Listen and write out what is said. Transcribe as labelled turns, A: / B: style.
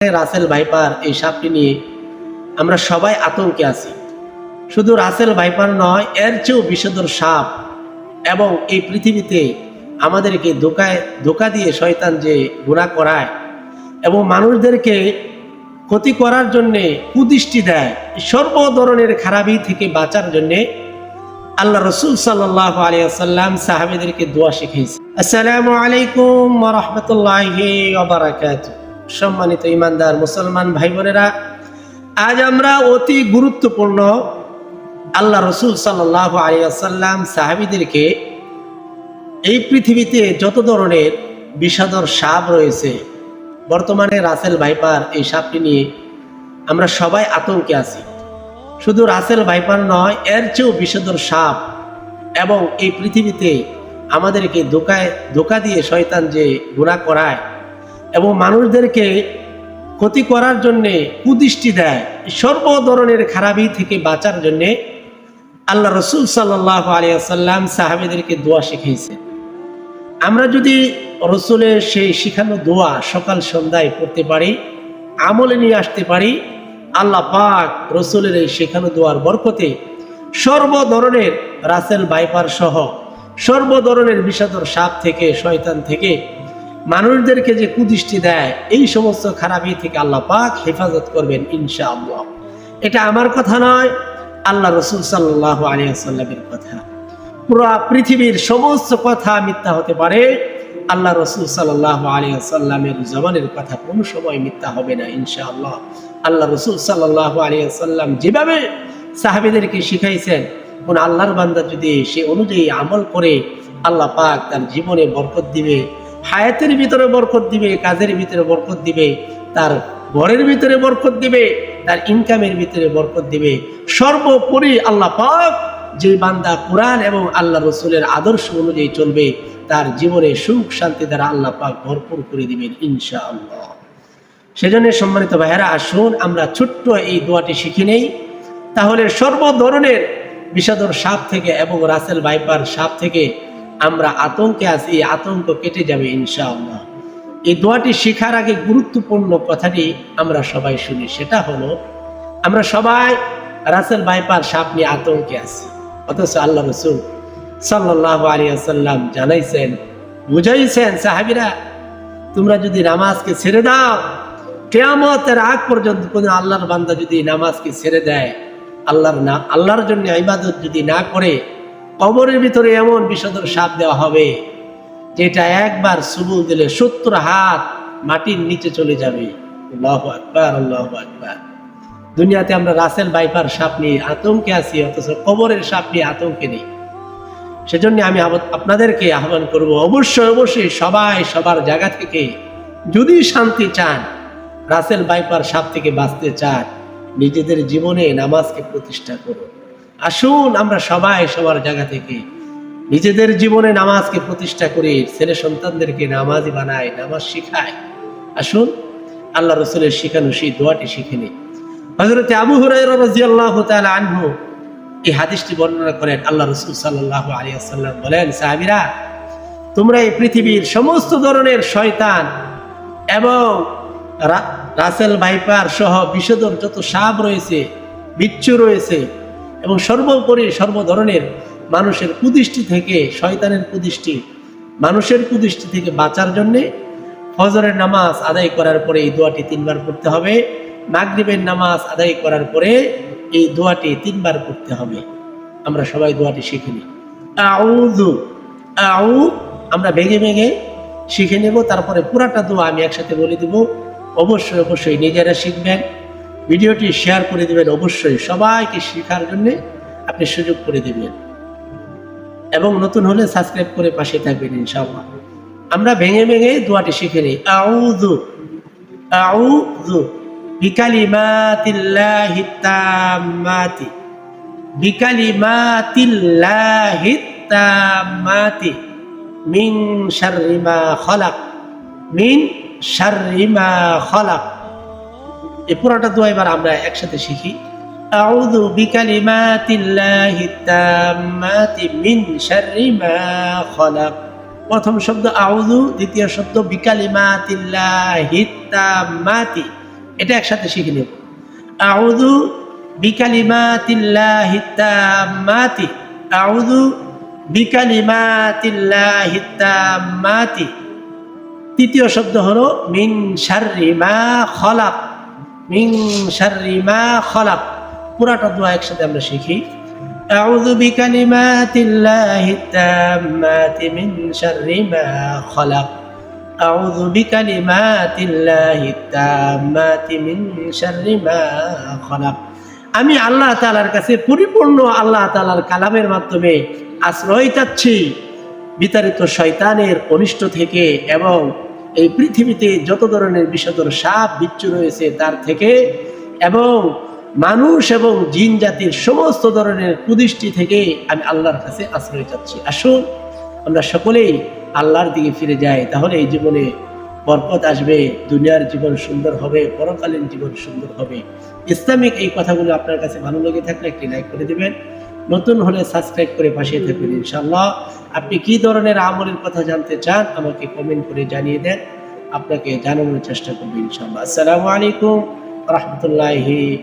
A: Russell viper এই সাপটি নিয়ে আমরা সবাই আতঙ্কে আছি। শুধু রাসেল ভাইপার নয়, এর চেয়েও বিষধর সাপ এবং এই পৃথিবীতে আমাদেরকে ধোকায়, ধোকা দিয়ে শয়তান যে গুণা করায় এবং মানুষদেরকে ক্ষতি করার জন্যে কুদৃষ্টি দেয় সর্ব ধরনের খারাপি থেকে বাঁচার জন্যে আল্লাহ রসুল সাল্লাহ আলিয়াল্লাম সাহাবিদেরকে দোয়া শিখিয়েছে আসসালামু আলাইকুম রহমতুল্লাহি সম্মানিত ইমানদার মুসলমান ভাই বোনেরা আজ আমরা অতি গুরুত্বপূর্ণ আল্লাহ রসুল সাল্লাহ আলিয়াল্লাম সাহাবিদেরকে এই পৃথিবীতে যত ধরনের বিষাদর সাপ রয়েছে, বর্তমানে রাসেল ভাইপার এই সাপটি নিয়ে আমরা সবাই আতঙ্কে আছি। শুধু রাসেল ভাইপার নয়, এর চেয়েও বিষাদর সাপ এবং এই পৃথিবীতে আমাদেরকে ধোকায়, ধোকা দিয়ে শয়তান যে গুণা করায় এবং মানুষদেরকে ক্ষতি করার জন্যে কুদৃষ্টি দেয় সর্ব ধরনের খারাপি থেকে বাঁচার জন্যে আল্লাহ রসুল সাল্লাহ আলিয়াল্লাম সাহাবিদেরকে দোয়া শিখিয়েছে আমরা যদি রসুলের সেই শিখানো দোয়া সকাল সন্ধ্যায় পড়তে পারি, আমলে নিয়ে আসতে পারি, আল্লাহ পাক রসুলের এই শেখানো দোয়ার বরকতে সর্ব ধরনের রাসেল বাইপার সহ সর্ব ধরনের বিষাদর সাপ থেকে, শয়তান থেকে মানুষদেরকে যে কুদৃষ্টি দেয়, এই সমস্ত খারাপি থেকে আল্লাহ পাক হেফাজত করবেন ইনশা আল্লাহ এটা আমার কথা নয়, আল্লাহ রসুল সাল্লাহ আলিয়াল্লামের কথা। পুরো পৃথিবীর সমস্ত কথা মিথ্যা হতে পারে, আল্লাহ রসুল সাল্লাহ আলিয়াল্লামের জবানের কথা কোনো সময় মিথ্যা হবে না ইনশাআল্লাহ। আল্লাহ রসুল সাল্লাহ আলিয়াল্লাম যেভাবে সাহাবিদেরকে শিখাইছেন, কোন আল্লাহর বান্দা যদি সে অনুযায়ী আমল করে, আল্লাহ পাক তার জীবনে বরকত দিবে। হায়াতের ভিতরে বরকত দিবে, কাজের ভিতরে বরকত দিবে, তার ঘরের ভিতরে বরকত দিবে, তার ইনকামের ভিতরে বরকত দিবে। সর্বোপরি আল্লাহ পাক যে বান্দা কোরআন এবং আল্লাহ রসুলের আদর্শ অনুযায়ী চলবে, তার জীবনে সুখ শান্তি দ্বারা আল্লাহ পাক ভরপুর করে দিবেন ইনশা আল্লাহ সেজন্য সম্মানিত ভাইয়েরা, আসুন আমরা ছোট্ট এই দোয়াটি শিখে নেই। তাহলে সর্ব ধরনের বিষাদর সাপ থেকে এবং রাসেল ভাইপার সাপ থেকে আমরা আতঙ্কে আছি, এই আতঙ্ক কেটে যাবে ইনশাআল্লাহ। এই দোয়াটি শেখার আগে গুরুত্বপূর্ণ কথাটি আমরা সবাই শুনি, সেটা হলো, আমরা সবাই রাসেল বাইপার সাপ নিয়ে আতঙ্কে আছি, অথচ আল্লাহ রসুল সাল্লাহ আলিয়াল্লাম জানাইছেন, বুঝাইছেন, সাহাবিরা, তোমরা যদি নামাজকে ছেড়ে দাও, কেয়ামতের আগ পর্যন্ত কোনো আল্লাহর বান্দা যদি নামাজকে ছেড়ে দেয়, আল্লাহর না, আল্লাহর জন্য ইবাদত যদি না করে কবরের ভিতরে এমন বিষদর সাপ দেওয়া হবে, যেটা একবার সুবুল দিলে সত্তর হাত মাটির নিচে চলে যাবে। দুনিয়াতে আমরা রাসেল বাইপার সাপ নিয়ে আতঙ্কে আছি, অথচ কবরের সাপ নিয়ে আতঙ্কে নেই। সেজন্য আমি আপনাদেরকে আহ্বান করব, অবশ্যই অবশ্যই সবাই সবার জায়গা থেকে যদি শান্তি চান, রাসেল বাইপার সাপ থেকে বাঁচতে চান, নিজেদের জীবনে নামাজকে প্রতিষ্ঠা করুন। আসুন আমরা সবাই সবার জায়গা থেকে নিজেদের জীবনে নামাজকে প্রতিষ্ঠা করি ছেলে সন্তানদেরকে নামাজি বানাই নামাজ শিখায়। আসুন, আল্লাহ রসুলের শিখানো সেই দোয়াটি শিখে নিই। হজরতে আবু হুরাইরা রাদিয়াল্লাহু তাআলা আনহু এই হাদিসটি বর্ণনা করেন। আল্লাহ রসুল সাল্লাহ আলিয়াল্লাম বলেন, সাহাবিরা, তোমরা এই পৃথিবীর সমস্ত ধরনের শয়তান এবং রাসেল ভাইপার সহ বিষধর যত সাপ রয়েছে, বিচ্ছু রয়েছে এবং সর্বোপরি সর্ব ধরনের মানুষের কুদৃষ্টি থেকে, শয়তানের কুদৃষ্টি, মানুষের কুদৃষ্টি থেকে বাঁচার জন্যে ফজরের নামাজ আদায় করার পরে এই দোয়াটি তিনবার পড়তে হবে। মাগরিবের নামাজ আদায় করার পরে এই দোয়াটি তিনবার পড়তে হবে। আমরা সবাই দোয়াটি শিখে নিই। আউযু, আউ, আমরা ভেঙে ভেঙে শিখে নেব, তারপরে পুরাটা দোয়া আমি একসাথে বলে দেব। অবশ্যই অবশ্যই নিজেরা শিখবেন। ভিডিওটি শেয়ার করে দেবেন অবশ্যই। সবাইকে শেখার জন্য আপনি সুযোগ করে দেবেন। এবং নতুন হলে সাবস্ক্রাইব করে পাশে থাকবেন ইনশাআল্লাহ। আমরা ভেঙে ভেঙে দোয়াটি শিখে নিই। আউযু আউযু বিকালিমাতিল্লাহি তাম্মাতি বিকালিমাতিল্লাহি তাম্মাতি, মিন শাররি মা খলাক, মিন শাররি মা খলাক। এই পুরোটা দোয়া এবার আমরা একসাথে শিখি। আউযু বিকালিমাতিল্লাহি তাম্মাতি মিন শাররি মা খলাক। প্রথম শব্দ আউযু, দ্বিতীয় শব্দ বিকালিমাতিল্লাহি তাম্মাতি। এটা একসাথে শিখে নেব। আউযু বিকালিমাতিল্লাহি তাম্মাতি। আউযু বিকালিমাতিল্লাহি তাম্মাতি। তৃতীয় শব্দ হলো, মিন শাররি মা খলাক। মিন শাররি মা খলাক পুরাটা দোয়া একসাথে আমরা শিখি أعوذ بكلمات الله التامات من شر ما خلق أعوذ بكلمات الله التامات من شر ما خلق আমি আল্লাহ তালার কাছে পরিপূর্ণ আল্লাহ তালার কালামের মাধ্যমে আশ্রয় চাচ্ছি বিতাড়িত শয়তানের অনিষ্ট থেকে এবং এই পৃথিবীতে যত ধরনের বিষধর সাপ, বিচ্ছু রয়েছে তার থেকে, এবং মানুষ এবং জিন জাতির সমস্ত ধরনের কুদৃষ্টি থেকে আমি আল্লাহর কাছে আশ্রয় চাচ্ছি। আসুন, আমরা সকলেই আল্লাহর দিকে ফিরে যাই, তাহলে এই জীবনে বরকত আসবে, দুনিয়ার জীবন সুন্দর হবে পরকালীন জীবন সুন্দর হবে। ইসলামিক এই কথাগুলো আপনার কাছে ভালো লেগে থাকলে একটি লাইক করে দেবেন। নতুন হলে সাবস্ক্রাইব করে পাশে থাকবেন ইনশাল্লাহ আপনি কি ধরনের আমলের কথা জানতে চান, আমাকে কমেন্ট করে জানিয়ে দেন। আপনাকে জানানোর চেষ্টা করব ইনশাল্লাহ আসসালামু আলাইকুম রহমতুল্লাহি